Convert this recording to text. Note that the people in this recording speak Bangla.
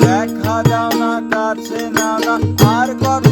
দেখা দাও না কাছে নাও না আর কত